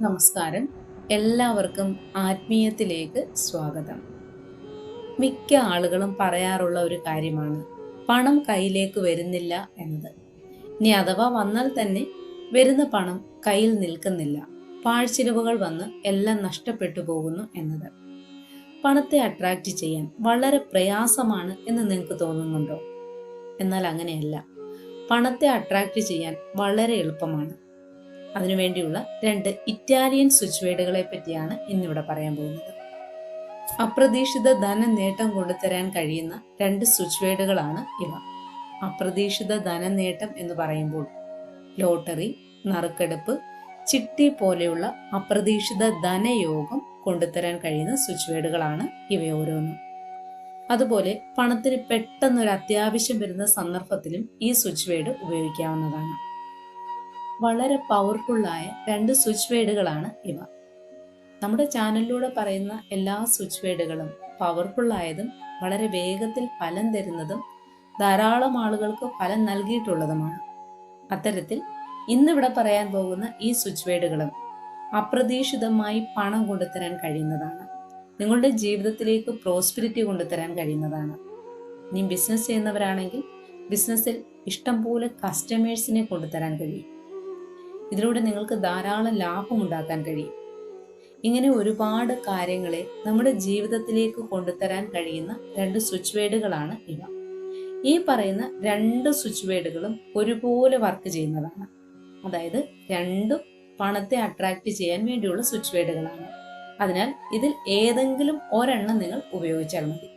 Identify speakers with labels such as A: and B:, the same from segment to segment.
A: നമസ്കാരം. എല്ലാവർക്കും ആത്മീയത്തിലേക്ക് സ്വാഗതം. മിക്ക ആളുകളും പറയാറുള്ള ഒരു കാര്യമാണ് പണം കയ്യിലേക്ക് വരുന്നില്ല എന്നത്. ഇനി അഥവാ വന്നാൽ തന്നെ വരുന്ന പണം കയ്യിൽ നിൽക്കുന്നില്ല. പാഴ്ചിലവുകൾ വന്ന് എല്ലാം നഷ്ടപ്പെട്ടു പോകുന്നു എന്നത്. പണത്തെ അട്രാക്റ്റ് ചെയ്യാൻ വളരെ പ്രയാസമാണ് എന്ന് നിങ്ങൾക്ക് തോന്നുന്നുണ്ടോ? എന്നാൽ അങ്ങനെയല്ല. പണത്തെ അട്രാക്റ്റ് ചെയ്യാൻ വളരെ എളുപ്പമാണ്. അതിനുവേണ്ടിയുള്ള രണ്ട് ഇറ്റാലിയൻ സ്വിച്ച് വേഡുകളെ പറ്റിയാണ് ഇന്നിവിടെ പറയാൻ പോകുന്നത്. അപ്രതീക്ഷിത ധന നേട്ടം കൊണ്ടുതരാൻ കഴിയുന്ന രണ്ട് സ്വിച്ച് വേഡുകളാണ് ഇവ. അപ്രതീക്ഷിത ധന നേട്ടം എന്ന് പറയുമ്പോൾ ലോട്ടറി നറുക്കെടുപ്പ് ചിട്ടി പോലെയുള്ള അപ്രതീക്ഷിത ധനയോഗം കൊണ്ടുതരാൻ കഴിയുന്ന സ്വിച്ച് വേഡുകളാണ് ഇവ ഓരോന്നും. അതുപോലെ പണത്തിന് പെട്ടെന്നൊരു അത്യാവശ്യം വരുന്ന സന്ദർഭത്തിലും ഈ സ്വിച്ച് വേഡ് ഉപയോഗിക്കാവുന്നതാണ്. വളരെ പവർഫുള്ളായ രണ്ട് സ്വിച്ച് വേഡുകളാണ് ഇവ. നമ്മുടെ ചാനലിലൂടെ പറയുന്ന എല്ലാ സ്വിച്ച് വേഡുകളും പവർഫുള്ളായതും വളരെ വേഗത്തിൽ ഫലം തരുന്നതും ധാരാളം ആളുകൾക്ക് ഫലം നൽകിയിട്ടുള്ളതുമാണ്. അത്തരത്തിൽ ഇന്നിവിടെ പറയാൻ പോകുന്ന ഈ സ്വിച്ച് വേഡുകളും അപ്രതീക്ഷിതമായി പണം കൊണ്ടുതരാൻ കഴിയുന്നതാണ്. നിങ്ങളുടെ ജീവിതത്തിലേക്ക് പ്രോസ്പിരിറ്റി കൊണ്ടുതരാൻ കഴിയുന്നതാണ്. ഇനി ബിസിനസ് ചെയ്യുന്നവരാണെങ്കിൽ ബിസിനസ്സിൽ ഇഷ്ടംപോലെ കസ്റ്റമേഴ്സിനെ കൊണ്ടുതരാൻ കഴിയും. ഇതിലൂടെ നിങ്ങൾക്ക് ധാരാളം ലാഭം ഉണ്ടാക്കാൻ കഴിയും. ഇങ്ങനെ ഒരുപാട് കാര്യങ്ങളെ നമ്മുടെ ജീവിതത്തിലേക്ക് കൊണ്ടുതരാൻ കഴിയുന്ന രണ്ട് സ്വിച്ച് വേഡുകളാണ് ഇവ. ഈ പറയുന്ന രണ്ട് സ്വിച്ച് വേഡുകളും ഒരുപോലെ വർക്ക് ചെയ്യുന്നതാണ്. അതായത് രണ്ടും പണത്തെ അട്രാക്റ്റ് ചെയ്യാൻ വേണ്ടിയുള്ള സ്വിച്ച് വേഡുകളാണ്. അതിനാൽ ഇതിൽ ഏതെങ്കിലും ഒരെണ്ണം നിങ്ങൾ ഉപയോഗിച്ചാൽ മതി.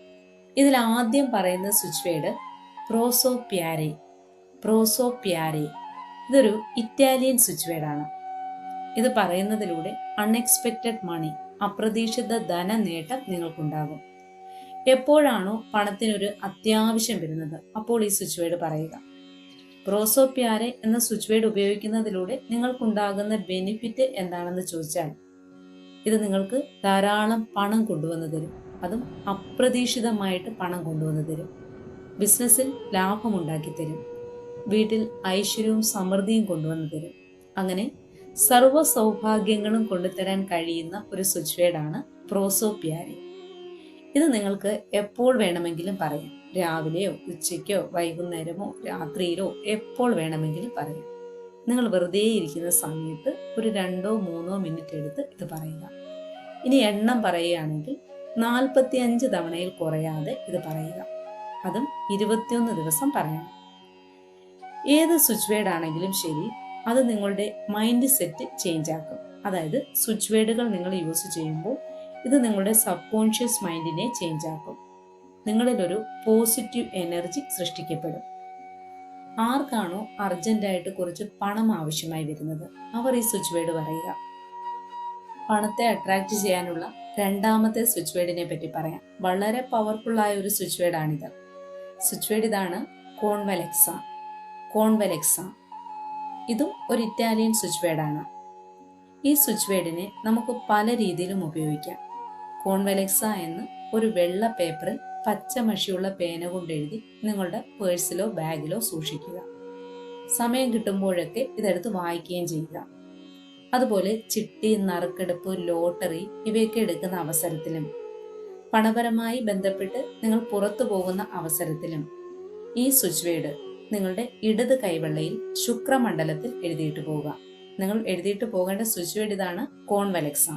A: ഇതിൽ ആദ്യം പറയുന്ന സ്വിച്ച് വേഡ് പ്രോസോ പ്യാരെ പ്രോസോ ഇതൊരു ഇറ്റാലിയൻ സ്വിച്ച് വേർഡാണ് ഇത് പറയുന്നതിലൂടെ അൺഎക്സ്പെക്റ്റഡ് മണി അപ്രതീക്ഷിത ധന നേട്ടം നിങ്ങൾക്കുണ്ടാകും. എപ്പോഴാണോ പണത്തിനൊരു അത്യാവശ്യം വരുന്നത് അപ്പോൾ ഈ സ്വിച്ച് വേർഡ് പറയുക. പ്രോസോ പ്യാരെ എന്ന സ്വിച്ച് വേർഡ് ഉപയോഗിക്കുന്നതിലൂടെ നിങ്ങൾക്കുണ്ടാകുന്ന ബെനിഫിറ്റ് എന്താണെന്ന് ചോദിച്ചാൽ ഇത് നിങ്ങൾക്ക് ധാരാളം പണം കൊണ്ടുവന്നു തരും. അതും അപ്രതീക്ഷിതമായിട്ട് പണം കൊണ്ടുവന്നു തരും. ബിസിനസ്സിൽ ലാഭമുണ്ടാക്കി തരും. വീട്ടിൽ ഐശ്വര്യവും സമൃദ്ധിയും കൊണ്ടുവന്നു തരും. അങ്ങനെ സർവ സൗഭാഗ്യങ്ങളും കൊണ്ടുതരാൻ കഴിയുന്ന ഒരു സ്വിച്ച്വേഡാണ് പ്രോസോപ്യാരി. ഇത് നിങ്ങൾക്ക് എപ്പോൾ വേണമെങ്കിലും പറയാം. രാവിലെയോ ഉച്ചയ്ക്കോ വൈകുന്നേരമോ രാത്രിയിലോ എപ്പോൾ വേണമെങ്കിലും പറയാം. നിങ്ങൾ വെറുതെ ഇരിക്കുന്ന സമയത്ത് ഒരു രണ്ടോ മൂന്നോ മിനിറ്റ് എടുത്ത് ഇത് പറയുക. ഇനി എണ്ണം പറയുകയാണെങ്കിൽ നാൽപ്പത്തി അഞ്ച് തവണയിൽ കുറയാതെ ഇത് പറയുക. അതും ഇരുപത്തിയൊന്ന് ദിവസം പറയണം ഏത് സ്വിച്ച് വേർഡ് ആണെങ്കിലും ശരി അത് നിങ്ങളുടെ മൈൻഡ് സെറ്റ് ചേഞ്ച് ആക്കും അതായത് സ്വിച്ച് വേർഡുകൾ നിങ്ങൾ യൂസ് ചെയ്യുമ്പോൾ ഇത് നിങ്ങളുടെ സബ് കോൺഷ്യസ് മൈൻഡിനെ ചേഞ്ച് ആക്കും നിങ്ങളിലൊരു പോസിറ്റീവ് എനർജി സൃഷ്ടിക്കപ്പെടും. ആർക്കാണോ അർജന്റായിട്ട് കുറച്ച് പണം ആവശ്യമായി വരുന്നത്? അവർ ഈ സ്വിച്ച് വേർഡ് പറയുക. പണത്തെ അട്രാക്ട് ചെയ്യാനുള്ള രണ്ടാമത്തെ സ്വിച്ച് വേർഡിനെ പറ്റി പറയാം. വളരെ പവർഫുൾ ആയ ഒരു സ്വിച്ച് വേർഡാണിത് സ്വിച്ച് വേർഡ് ഇതാണ് കോൺവലെക്സ കോൺവലെക്സ ഇതും ഒരു ഇറ്റാലിയൻ സ്വിച്ച് വേർഡാണ് ഈ സ്വിച്ച് വേർഡിനെ നമുക്ക് പല രീതിയിലും ഉപയോഗിക്കാം. കോൺവെലെക്സ എന്ന് ഒരു വെള്ള പേപ്പറിൽ പച്ച മഷിയുള്ള പേന കൊണ്ട് എഴുതി നിങ്ങളുടെ പേഴ്സിലോ ബാഗിലോ സൂക്ഷിക്കുക. സമയം കിട്ടുമ്പോഴൊക്കെ ഇതെടുത്ത് വായിക്കുകയും ചെയ്യുക. അതുപോലെ ചിട്ടി നറുക്കെടുപ്പ് ലോട്ടറി ഇവയൊക്കെ എടുക്കുന്ന അവസരത്തിലും. പണപരമായി ബന്ധപ്പെട്ട് നിങ്ങൾ പുറത്തു പോകുന്ന അവസരത്തിലും. ഈ സ്വിച്ച് വേർഡ് നിങ്ങളുടെ ഇടത് കൈവെള്ളയിൽ ശുക്രമണ്ഡലത്തിൽ എഴുതിയിട്ട് പോവുക. നിങ്ങൾ എഴുതിയിട്ട് പോകേണ്ട സ്വിച്ച് വേർഡ് ഇതാണ് കോൺവലക്സ.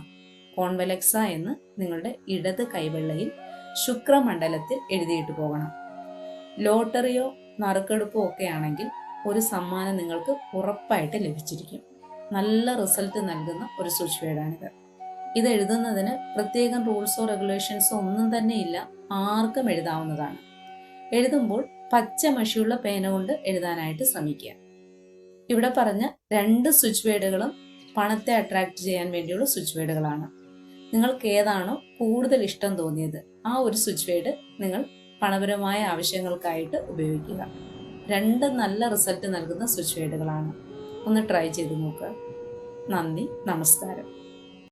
A: കോൺവലക്സ എന്ന് നിങ്ങളുടെ ഇടത് കൈവെള്ളയിൽ ശുക്രമണ്ഡലത്തിൽ എഴുതിയിട്ട് പോകണം. ലോട്ടറിയോ നറുക്കെടുപ്പോ ഒക്കെ ആണെങ്കിൽ ഒരു സമ്മാനം നിങ്ങൾക്ക് ഉറപ്പായിട്ട് ലഭിച്ചിരിക്കും. നല്ല റിസൾട്ട് നൽകുന്ന ഒരു സ്വിച്ച് ഇത് എഴുതുന്നതിന് പ്രത്യേകം റൂൾസോ റെഗുലേഷൻസോ ഒന്നും തന്നെ ഇല്ല. ആർക്കും എഴുതാവുന്നതാണ്. എഴുതുമ്പോൾ പച്ച മഷിയുള്ള പേന കൊണ്ട് എഴുതാനായിട്ട് ശ്രമിക്കുക. ഇവിടെ പറഞ്ഞ രണ്ട് സ്വിച്ച് വേഡുകളും പണത്തെ അട്രാക്ട് ചെയ്യാൻ വേണ്ടിയുള്ള സ്വിച്ച് വേഡുകളാണ്. നിങ്ങൾക്ക് ഏതാണോ കൂടുതൽ ഇഷ്ടം തോന്നിയത് ആ ഒരു സ്വിച്ച് വേഡ് നിങ്ങൾ പണപരമായ ആവശ്യങ്ങൾക്കായിട്ട് ഉപയോഗിക്കുക. രണ്ട് നല്ല റിസൾട്ട് നൽകുന്ന സ്വിച്ച് വേഡുകളാണ്. ഒന്ന് ട്രൈ ചെയ്ത് നോക്കുക. നന്ദി നമസ്കാരം.